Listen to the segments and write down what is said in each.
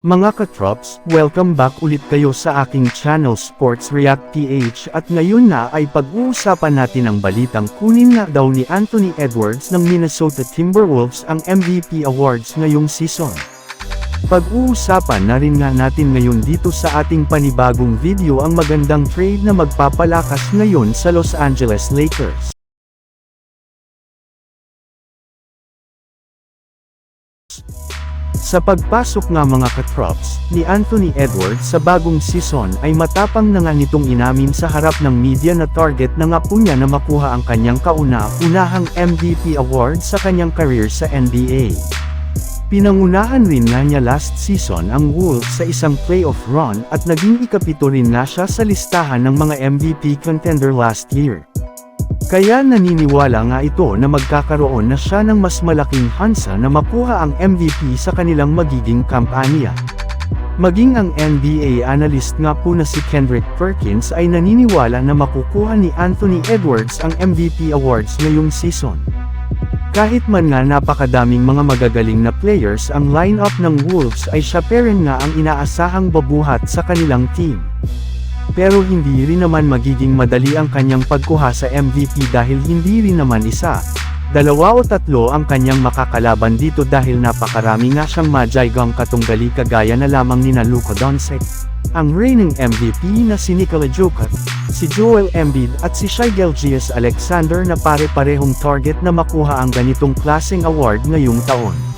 Mga katrops, welcome back ulit kayo sa aking channel Sports React PH at ngayon na ay pag-uusapan natin ang balitang kunin nga daw ni Anthony Edwards ng Minnesota Timberwolves ang MVP Awards ngayong season. Pag-uusapan na rin nga natin ngayon dito sa ating panibagong video ang magandang trade na magpapalakas ngayon sa Los Angeles Lakers. Sa pagpasok nga mga katrops, ni Anthony Edwards sa bagong season ay matapang na nga nitong inamin sa harap ng media na target na nga po niya na makuha ang kanyang kauna-unahang MVP award sa kanyang career sa NBA. Pinangunahan rin nga niya last season ang Wolves sa isang playoff run at naging ikapito rin na siya sa listahan ng mga MVP contender last year. Kaya naniniwala nga ito na magkakaroon na siya ng mas malaking hansa na makuha ang MVP sa kanilang magiging kampanya. Maging ang NBA analyst nga po na si Kendrick Perkins ay naniniwala na makukuha ni Anthony Edwards ang MVP awards ngayong season. Kahit man nga napakadaming mga magagaling na players ang lineup ng Wolves ay siya pa rin nga ang inaasahang babuhat sa kanilang team. Pero hindi rin naman magiging madali ang kanyang pagkuha sa MVP dahil hindi rin naman isa, dalawa o tatlo ang kanyang makakalaban dito dahil napakarami nga siyang majaygang katunggali kagaya na lamang ni Luka Doncic, ang reigning MVP na si Nikola Jokic, si Joel Embiid at si Shai Gilgeous Alexander na pare-parehong target na makuha ang ganitong klaseng award ngayong taon.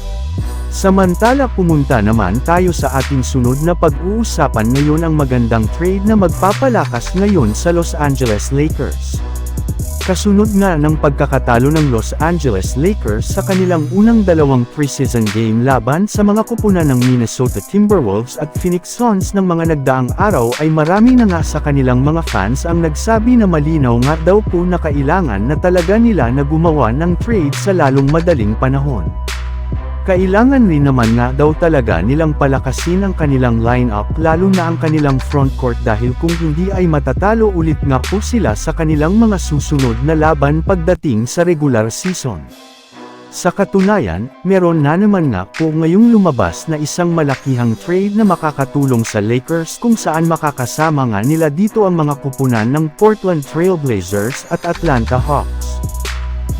Samantala pumunta naman tayo sa ating sunod na pag-uusapan ngayon ang magandang trade na magpapalakas ngayon sa Los Angeles Lakers. Kasunod nga ng pagkakatalo ng Los Angeles Lakers sa kanilang unang dalawang preseason game laban sa mga kupunan ng Minnesota Timberwolves at Phoenix Suns ng mga nagdaang araw ay marami na nga sa kanilang mga fans ang nagsabi na malinaw nga daw po na kailangan na talaga nila na gumawa ng trade sa lalong madaling panahon. Kailangan rin naman nga daw talaga nilang palakasin ang kanilang lineup lalo na ang kanilang frontcourt dahil kung hindi ay matatalo ulit nga po sila sa kanilang mga susunod na laban pagdating sa regular season. Sa katunayan, meron na naman nga po ngayong lumabas na isang malakihang trade na makakatulong sa Lakers kung saan makakasama nga nila dito ang mga kupunan ng Portland Trail Blazers at Atlanta Hawks.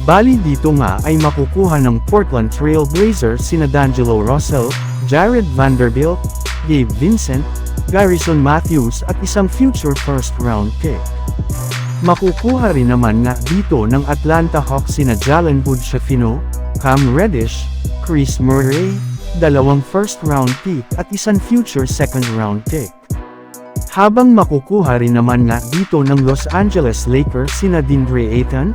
Bali dito nga ay makukuha ng Portland Trail Blazers sina D'Angelo Russell, Jared Vanderbilt, Gabe Vincent, Garrison Matthews at isang future first round pick. Makukuha rin naman nga dito ng Atlanta Hawks sina Jalen Hood Shafino, Cam Reddish, Chris Murray, dalawang first round pick at isang future second round pick. Habang makukuha rin naman nga dito ng Los Angeles Lakers sina Dindre Ayton,